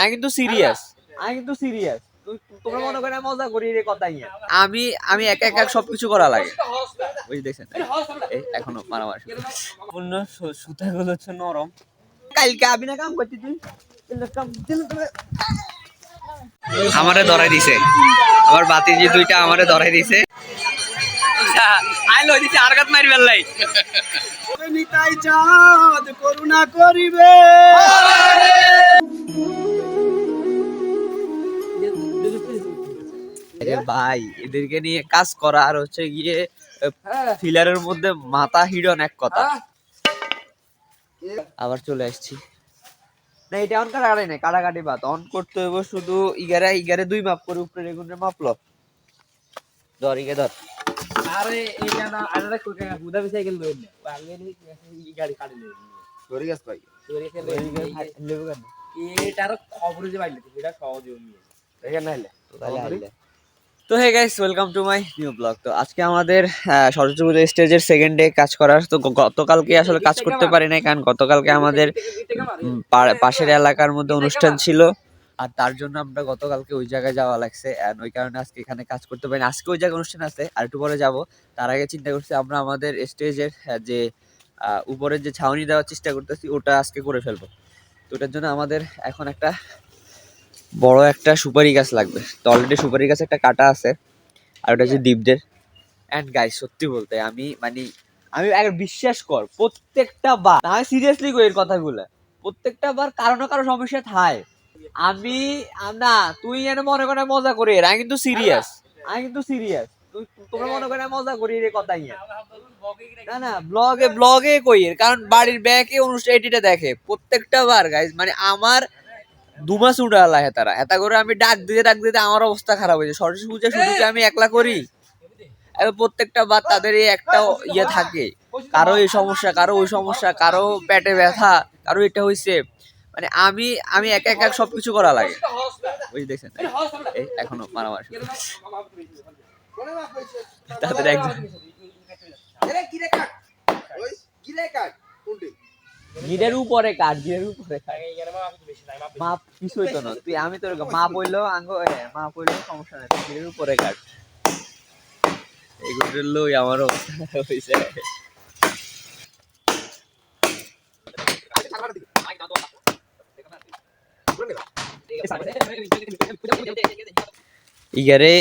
আমি কিন্তু সিরিয়াস আমি কিন্তু সিরিয়াস তোমরা মনে করে মজা করি রে কথা ইয়ে আমি আমি একা একা সবকিছু করা লাগে। বুঝি দেখছেন। এই এখনও মারামারি। পূর্ণ সুতাগুলো হচ্ছে নরম। কালকে আমি না কাম করছি তুই আমারে ধরাই দিছে। আমার বাতিজি দুইটা আমারে ধরাই দিছে। আই লই দিছে আর গাত মারি বেলাই নিতাই চাঁদ করুণা করিবে। ভাই এদেরকে নিয়ে কাজ করা আর হচ্ছে গিয়ে ফিলারের মধ্যে মাথা হিডন এক কথা। আবার চলে আসছি। না এটা অন কাটাকাটি নাই কাটাকাটি বাদ। অন করতে হইব শুধু ইগারে ইগারে দুই মাপ করে উপরে রেগুনে মাপলো ধর ইগে ধর। আরে এটা না আরে কই কা বুদা বিছাই গেল লই আগে নি ই গাড়ি কাটি লই সরি গাছ পাই তোরে কে লই এটার খবর যে বাইলে এটা সহজ হইনি এখানে নাইলে তো hey guys welcome to my new vlog তো আজকে আমাদের সরস্বতী পুজো স্টেজের সেকেন্ড ডে কাজ করার। তো গতকালকে আসলে কাজ করতে পারি নাই কারণ গতকালকে আমাদের পাশের এলাকার মধ্যে অনুষ্ঠান ছিল। আর তার জন্য আমরা গতকালকে ওই জায়গায় যাওয়া লাগছে। and ওই কারণে আজকে এখানে কাজ করতে পারি না। আজকে ওই জায়গায় অনুষ্ঠান আছে। আর একটু পরে যাব। তার আগে চিন্তা করছি আমরা আমাদের স্টেজের যে উপরের যে ছাউনি দেওয়ার চেষ্টা করতেছি ওটা আজকে করে ফেলব। তো ওটার জন্য আমাদের এখন একটা বড় একটা সুপারি গাছ লাগবে। তো অলরেডি সুপারি গাছ একটা কাটা আছে আর ওটা হচ্ছে দ্বীপদের অ্যান্ড গাইস সত্যি বলতে আমি মানে আমি একবার বিশ্বাস কর প্রত্যেকটা বার আমি সিরিয়াসলি কই এর কথাগুলো প্রত্যেকটা বার কারও না কারও সমস্যা থায়। আমি না তুই যেন মনে করে মজা করি আমি কিন্তু সিরিয়াস আমি কিন্তু সিরিয়াস তুই তোমরা মনে করে মজা করি রে কথা না না ব্লগে ব্লগে কই এর কারণ বাড়ির ব্যাকে অনুষ্ঠান এটিটা দেখে প্রত্যেকটা বার গাইজ মানে আমার দু মাস উঠে আলা হেতারা হেতা করে আমি ডাক দিতে ডাক দিতে আমার অবস্থা খারাপ হয়েছে সরস্বতী পূজা কি আমি একলা করি প্রত্যেকটা বার তাদের এই একটা ইয়ে থাকে। কারও এই সমস্যা, কারও ওই সমস্যা, কারও পেটে ব্যথা, কারও এটা হয়েছে মানে আমি আমি একা একা সবকিছু করা লাগে। বুঝি দেখছেন এখনও মারামারি তাদের একজন গিরের উপরে কাট গিরের উপরে কাট মাপ কিছু হইতো না। তুই আমি তোর মাপ হইল আঙ্গ মাপ হইল সমস্যা নাই গিরের উপরে কাট এইগুলো লই আমার অবস্থা হইছে। ইগারে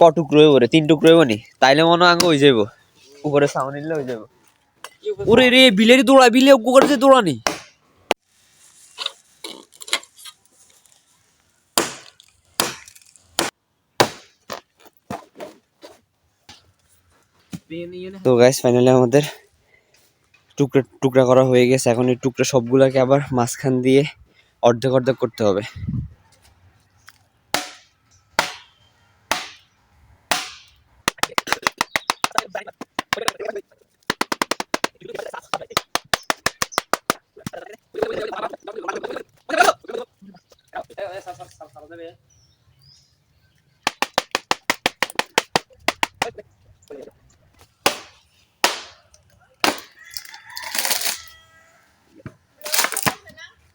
ক টুকরো হইব রে তিন টুকরো হইব নি? তাইলে মনে আঙ্গ হয়ে যাইব। উপরে সাউন্ড নিলে হয়ে যাইব। ওরে রে বিলের দৌড়া বিলে কুকার যে দৌড়ানি। তো গাইস ফাইনালি আমাদের টুকরা টুকরা করা হয়ে গেছে। এখন এই টুকরা সবগুলাকে আবার মাঝখান দিয়ে অর্ধেক অর্ধেক করতে হবে।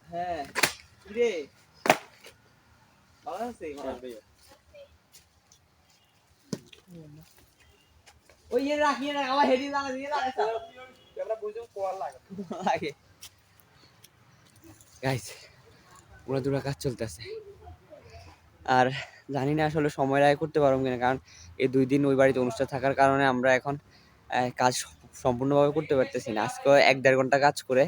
হ্যাঁ রে? ভালো আছে? ওই ইয়ে রাখি না আমার হেডি লাগা দিয়ে লাগা। লাগে। গাইস পুরো দুরা কাজ চলতেছে। আর জানি না আসলে সময় আয় করতে পারব কিনা কারণ এই দুই দিন ওই বাড়িতে অনুষ্ঠান থাকার কারণে আমরা এখন কাজ সম্পূর্ণভাবে করতে পারতেছি না। আজকে এক দেড় ঘণ্টা কাজ করে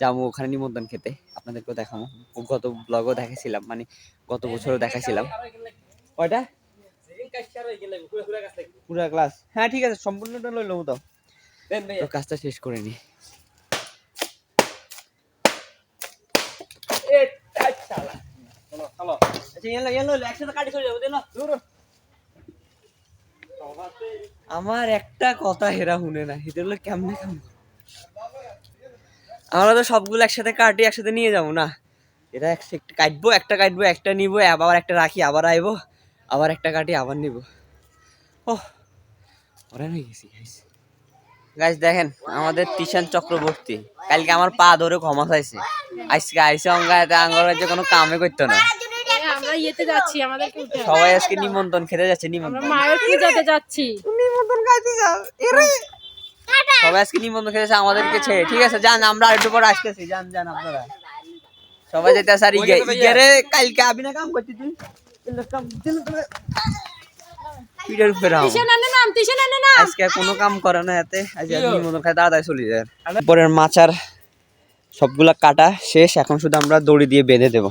যাব ওখানে নিমন্ত্রণ খেতে। আপনাদেরকেও দেখাবো। গত ব্লগও দেখেছিলাম মানে গত বছরও দেখাইছিলাম। কয়টা? পুরো ক্লাস হ্যাঁ ঠিক আছে সম্পূর্ণটা লইলো তো কাজটা শেষ করে নি আচ্ছা, এলো, এলো, এলো, একসাথে কাটি চলে যাব, দিলো। আমার একটা কথা হেরা শুনে না এটা হলো কেমনে কেমন আমরা তো সবগুলো একসাথে কাটি একসাথে নিয়ে যাব না। এটা একটা কাটবো একটা কাটবো একটা নিবো আবার একটা রাখি আবার আইবো আবার একটা কাটি আবার নিবো। ও ওরা হয়ে গেছি। গাইস দেখেন আমাদের তিশান চক্রবর্তী কালকে আমার পা ধরে ক্ষমা চাইছে। আজকে আইসে অঙ্গাতে আঙ্গর যে কোনো কামে করতো না। ইয়েতে যাচ্ছি আমাদেরকে উঠে সবাই আজকে নিমন্ত্রণ খেতে যাচ্ছে নিমন্ত্রণ। মায়ের পূজাতে যাচ্ছি। নিমন্ত্রণ খাইতে যাও। সবাই আজকে নিমন্ত্রণ খেতে যাচ্ছে আমাদেরকে ছেড়ে। ঠিক আছে যান আমরা আরেকটু পরে আসতেছি। যান যান আপনারা। সবাই যেতে স্যার ইগে ইগেরে কালকে আবি না কাম করছিস তুই? কাম উপরে আও। আজকে কোনো কাম করে না এতে। নিমন্ত্রণ খাই তাড়াতাড়ি চলে যায়। পরের মাচার সবগুলা কাটা শেষ এখন শুধু আমরা দড়ি দিয়ে বেঁধে দেবো।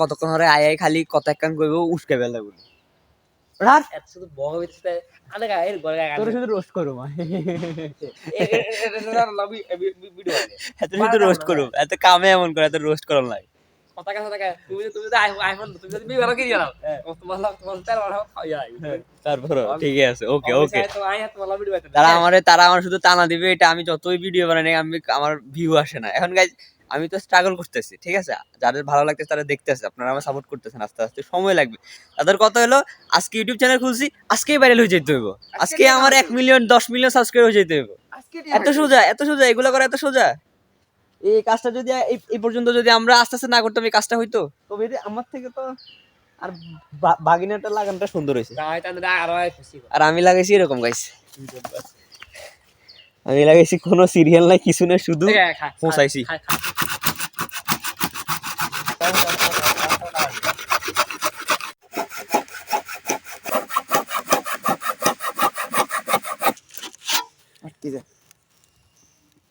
কতক্ষণ ধরে খালি কত একখান কইব উস্কে বেলা। এত শুধু বড় হইতেছে আরে গা এর গড়ে তোর শুধু রোস্ট করো মা এটা লবি ভিডিও আছে এত শুধু রোস্ট করো এত কামে এমন করে এত রোস্ট করো নাই। কথা কথা তুমি তুমি তো আইফোন তুমি যদি কি জানো তোমার তোমার তার বড় তারপর ঠিক আছে ওকে ওকে তো আই তোমার ভিডিও তারা আমারে তারা আমার শুধু টানা দিবে এটা আমি যতই ভিডিও বানাই আমি আমার ভিউ আসে না। এখন গাইজ আমি তো স্ট্রাগল করতেছি ঠিক আছে? যাদের ভালো লাগতেছে তারা দেখতেছে আপনারা আমার সাপোর্ট করতেছেন আস্তে আস্তে সময় লাগবে। তাদের কথা হলো আজকে ইউটিউব চ্যানেল খুলছি আজকেই ভাইরাল হয়ে যেতে হইব। আজকে আমার এক মিলিয়ন দশ মিলিয়ন সাবস্ক্রাইব হয়ে যেতে হইব। এত সোজা এত সোজা এগুলো করা এত সোজা? এই কাজটা যদি এই এই পর্যন্ত যদি আমরা আস্তে আস্তে না করতাম এই কাজটা হইতো? তবে আমার থেকে তো আর বাগিনাটা লাগানোটা সুন্দর হয়েছে। আরও আমি লাগাইছি এরকম গাইস আমি লাগাইছি কোনো সিরিয়াল নাই কিছু না শুধু পৌঁছাইছি।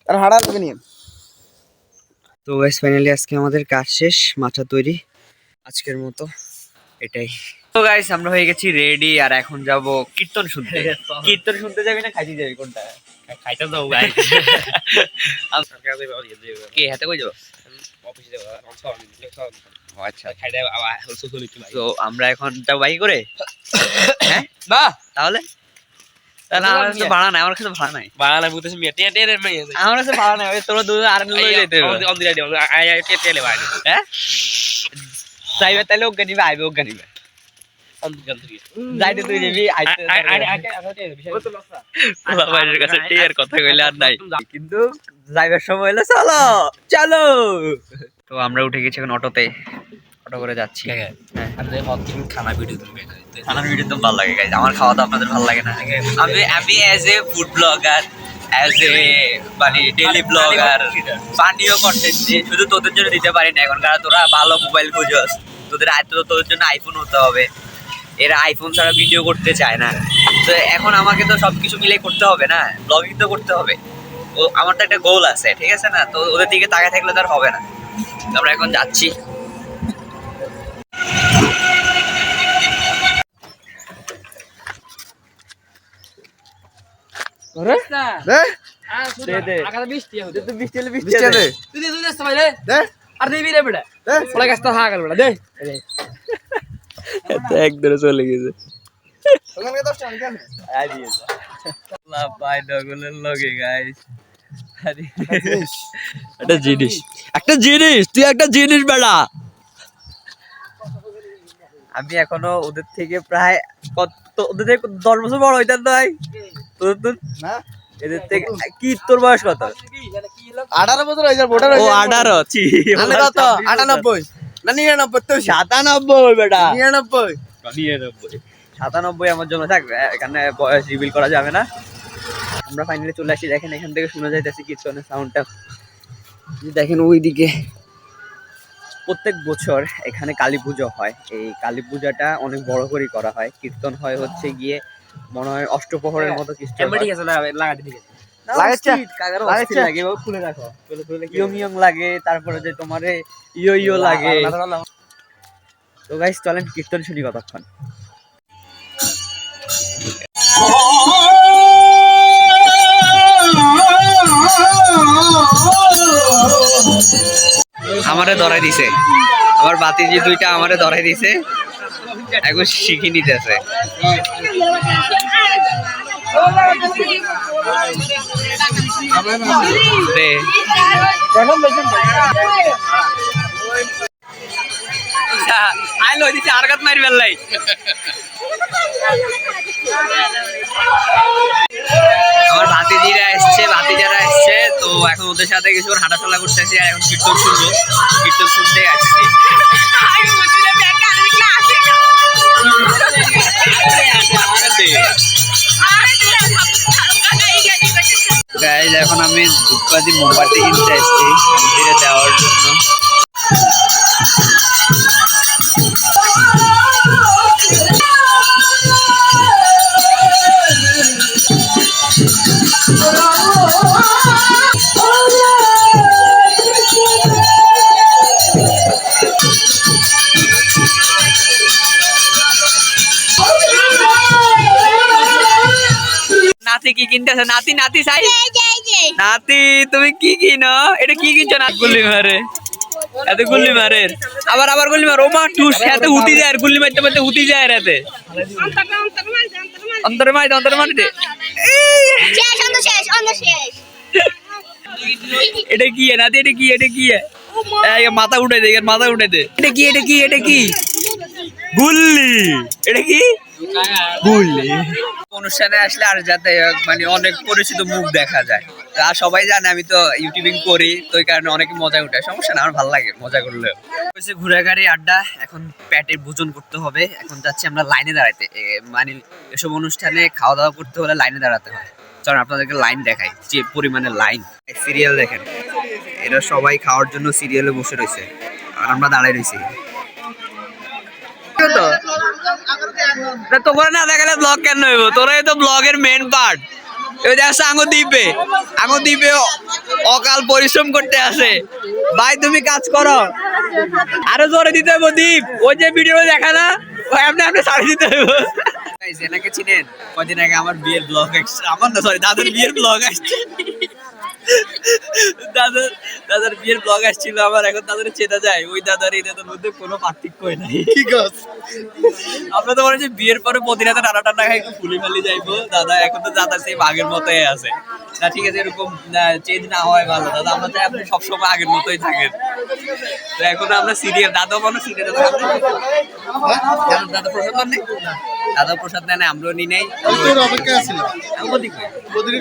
আর হাড়া লাগবে নিয়ে তো গাইস ফাইনালি আজকে আমাদের কাজ শেষ মাথা তৈরি আজকের মতো এটাই। তো গাইস আমরা হয়ে গেছি রেডি আর এখন যাব কীর্তন শুনতে। কীর্তন শুনতে যাবি না খাইতে যাবি কোনটা? খাইতে দাও গাই কে হাতে কই যাব? আচ্ছা। তো আমরা এখন যাব বাইক করে? হ্যাঁ? তাহলে? তাহলে আমার কাছে ভাড়া নাই আমার কাছে ভাড়া নাই। বাংলা বুঝতেছি মেয়ে টিয়া টিয়া মেয়ে আমার কাছে ভাড়া নাই তোরা দুজন আর লই যেতে হবে দিও আই আই টিয়া টিয়া লেবা হ্যাঁ? যাইবে তাহলে ওকে নিবে আইবে ওকে নিবে। অন দিলা দিও যাইতে তুই নিবি আইতে আই আই আই আই বিষয় তো লসা পোলা ভাইয়ের কাছে টিয়ার কথা কইলে আর নাই। কিন্তু যাইবার সময় হলো চলো চলো। তো আমরা উঠে গেছি এখন অটোতে। অটো করে যাচ্ছি। হ্যাঁ। খানা ভিডিও তুমি খানার ভিডিও তো ভালো লাগে গাইজ আমার খাওয়া তো আপনাদের ভালো লাগে না আমি আমি as a food vlogger as a মানে ডেলি ব্লগার পানীয় কন্টেন্ট শুধু তোদের জন্য দিতে পারি না এখন কারণ তোরা ভালো মোবাইল খুঁজোস তোদের আয়- তো তোদের জন্য আইফোন হতে হবে। এরা আইফোন ছাড়া ভিডিও করতে চায় না। তো এখন আমাকে তো সবকিছু মিলে করতে হবে না ব্লগিং তো করতে হবে। ও আমার তো একটা গোল আছে ঠিক আছে না? তো ওদের দিকে তাকায় থাকলে তো আর হবে না। আমরা এখন যাচ্ছি না দে দে, দে। আকাশে বৃষ্টি হচ্ছে বৃষ্টি হলে বৃষ্টি দে তুই দে তুই দে সবাই দে দে আর দিবি রে বেটা দে ওলা গাছটা হা গেল বেটা দে এক ধরে চলে গেছে। ওখানে দশ টাকা কেন পাই ডগলের লগে গাইস একটা জিনিস। একটা জিনিস। তুই একটা জিনিস বেড়া আমি এখনও ওদের থেকে প্রায় কত ওদের থেকে দশ বছর বড় হইতাম নয় তোর তোর না। এদের থেকে কি তোর বয়স কত? আঠারো বছর হয়েছে ভোটার ও আঠারো কত? আটানব্বই। না নিরানব্বই তো সাতানব্বই বেটা। নিরানব্বই। নিরানব্বই। সাতানব্বই আমার জন্য থাক এখানে বয়স রিভিল করা যাবে না। আমরা ফাইনালি চলে আসি দেখেন এখান থেকে শোনা যাইতেছে কীর্তনের সাউন্ডটা দেখেন ওইদিকে। প্রত্যেক বছর এখানে কালী পুজো হয়। এই কালী পূজাটা অনেক বড় করে করা হয়। কীর্তন হয় হচ্ছে গিয়ে মনে হয় অষ্টপ্রহরের মতো হয়। আছে লাগাতে ঠিক আছে না, লাগাচ্ছে? অস্থির, কাকারও অস্থির লাগাচ্ছে? লাগে এভাবে খুলে রাখো ইয়ং ইয়ং লাগে তারপরে যে তোমারে ইয়ো ইয়ো লাগে। তো গাইস চলেন কীর্তন শুনি কতক্ষণ। আমারে ধরাই দিছে। আমার বাতিজি দুইটা আমারে ধরাই দিছে। এখন শিখে নিতেছে দে। আই লই দিছে আর গাত মারি বেলাই আমার ভাতিজিরা এসছে এসছে, তো এখন ওদের সাথে কিছু হাঁটাচলা করতেছি আর এখন কীর্তন শুনব। কীর্তন শুনতে আসছি। গাইজ এখন আমি ধূপকাঠি মোমবাতি কিনতে এসেছি মন্দিরে দেওয়ার জন্য। নাতি কি কিনতেছে? নাতি নাতি সাই নাতি তুমি কি কিনো? এটা কি কিনছো? না গুল্লি মারে। এত গুল্লি মারে। আবার আবার গুল্লি মার। ওমা টুস এত উঠি যায় আর গুল্লি মারতে মারতে উঠি যায় রাতে অন্তরে দে অন্তরে মারি দে। এটা কি এ? নাতি এটা কি এটা কি মাথা উঠে দে এর মাথা উঠে দে। এটা কি এটা কি এটা কি? গুল্লি। এটা কি? গুল্লি অনুষ্ঠানে আসলে আর যাতে মানে অনেক পরিচিত মুখ দেখা যায়। আর সবাই জানে, আমি তো ইউটিউবিং করি, তো এই কারণে অনেক মজা উঠে সমস্যা না, আমার ভালো লাগে মজা করলে হচ্ছে ঘুরে আড্ডা, এখন পেটের ভোজন করতে হবে। এখন যাচ্ছি আমরা লাইনে দাঁড়াতে মানে এসব অনুষ্ঠানে খাওয়া দাওয়া করতে হলে লাইনে দাঁড়াতে হয়। চলুন আপনাদেরকে লাইন দেখাই, যে পরিমাণে লাইন। সিরিয়াল দেখেন। এরা সবাই খাওয়ার জন্য সিরিয়ালে বসে রয়েছে। আর আমরা দাঁড়াই রয়েছি। তো অকাল পরিশ্রম করতে আসে। ভাই, তুমি কাজ করো। আরও জোরে দিতে হইব দ্বীপ ওই যে ভিডিও দেখা না আপনি আপনি ছাড়ি দিতে হইব। এনাকে চিনেন? কদিন আগে আমার বিয়ের ব্লগ আমার না সরি দাদার বিয়ের ব্লগ আসছে। দাদার দাদার বিয়ের ব্লগ আসছিল আমার এখন দাদার চেনা যায়। ওই দাদার এই দাদার মধ্যে কোনো পার্থক্যই নাই। ঠিক আছে আমরা তো মনে হচ্ছে বিয়ের পরে প্রতিরাতে টানা টানা খাই একটু ফুলি ফালি যাইবো। দাদা এখন তো দাদা সেই আগের মতোই আছে। না ঠিক আছে এরকম চেঞ্জ না হয় ভালো। দাদা আমরা চাই আপনি সবসময় আগের মতোই থাকেন। তো এখন আমরা সিরিয়াল দাদাও মনে সিরিয়াল দাদা। প্রসাদ নেই? দাদা প্রসাদ নেয় না আমরাও নি নেই। অপেক্ষা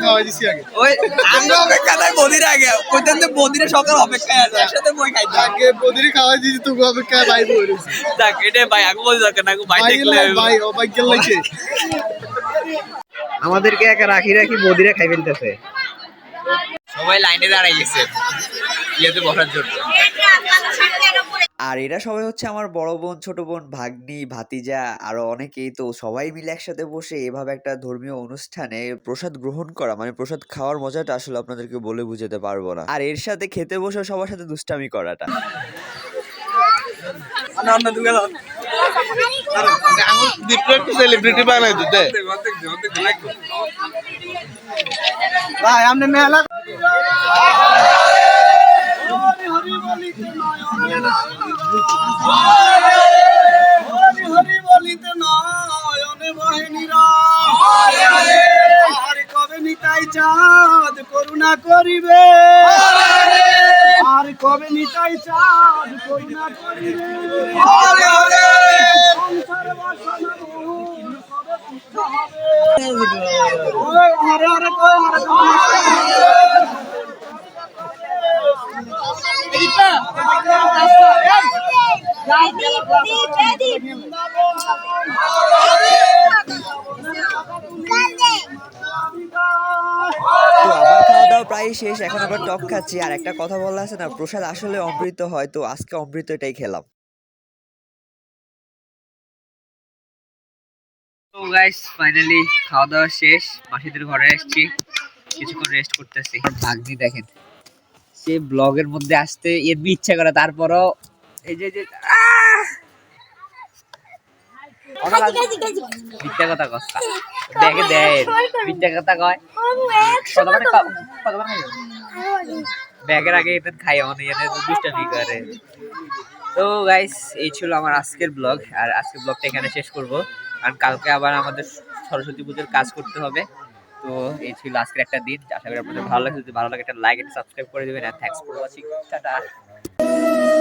খাওয়াই দিছি আগে। ওই আমরা অপেক্ষা নাই বদির আগে। কইতেন যে বদিরে সকাল অপেক্ষায় আছে একসাথে বই খাইতে আগে বদিনে খাওয়াই দিছি তোকে অপেক্ষায় ভাই বই রয়েছে। দেখ এটা ভাই আগে বলি দরকার না ভাই ভাই দেখলে ভাই অবাক্য লাগছে। আমাদেরকে একা রাখি রাখি বদিরা খাই ফেলতেছে। সবাই লাইনে দাঁড়াই গেছে ইয়েতে বসার জন্য। আর এরা সবাই হচ্ছে আমার বড় বোন ছোট বোন ভাগ্নি ভাতিজা আরও অনেকেই। তো সবাই মিলে একসাথে বসে এভাবে একটা ধর্মীয় অনুষ্ঠানে প্রসাদ গ্রহণ করা মানে প্রসাদ খাওয়ার মজাটা আসলে আপনাদেরকে বলে বুঝাতে পারব না। আর এর সাথে খেতে বসে সবার সাথে দুষ্টামি করাটা। ভাই আপনি মেলা হরি হরি বলিতে নয়নে বাহিনীরা। আর কবে নিতাই চাঁদ করুণা করিবে? আর কবে নিতাই চাঁদ করুণা করিবে? সংসার বাসনা কবে হবে? হরে হরে। কয় হরে কয় তো আমার খাওয়া দাওয়া প্রায় শেষ, এখন টক খাচ্ছি। আর একটা কথা বলা আছে না, প্রসাদ আসলে অমৃত হয়, তো আজকে অমৃত এটাই খেলাম। গাইস ফাইনালি খাওয়া দাওয়া শেষ, মাসিদের ঘরে এসেছি কিছুক্ষণ রেস্ট করতেছি। ভাগ্নি দেখেন, সে ব্লগের মধ্যে আসতে এমনি ইচ্ছা করে, তারপরও এই যে যে আহ! কথা কস্তা দেখে দেয় মিথ্যা কথা কয়। কতবার কতবার খাইও? ব্যাগের আগে এদের খাই আমাদের এদের দুষ্টামি করে। তো গাইস এই ছিল আমার আজকের ব্লগ আর আজকের ব্লগটা এখানে শেষ করব। কারণ কালকে আবার আমাদের সরস্বতী পুজোর কাজ করতে হবে। তো এই ছিল আজকের একটা দিন। আশা করি আপনাদের ভালো লাগছে। যদি ভালো লাগে একটা লাইক একটা সাবস্ক্রাইব করে দিবেন। আর thanks for watching tata. K-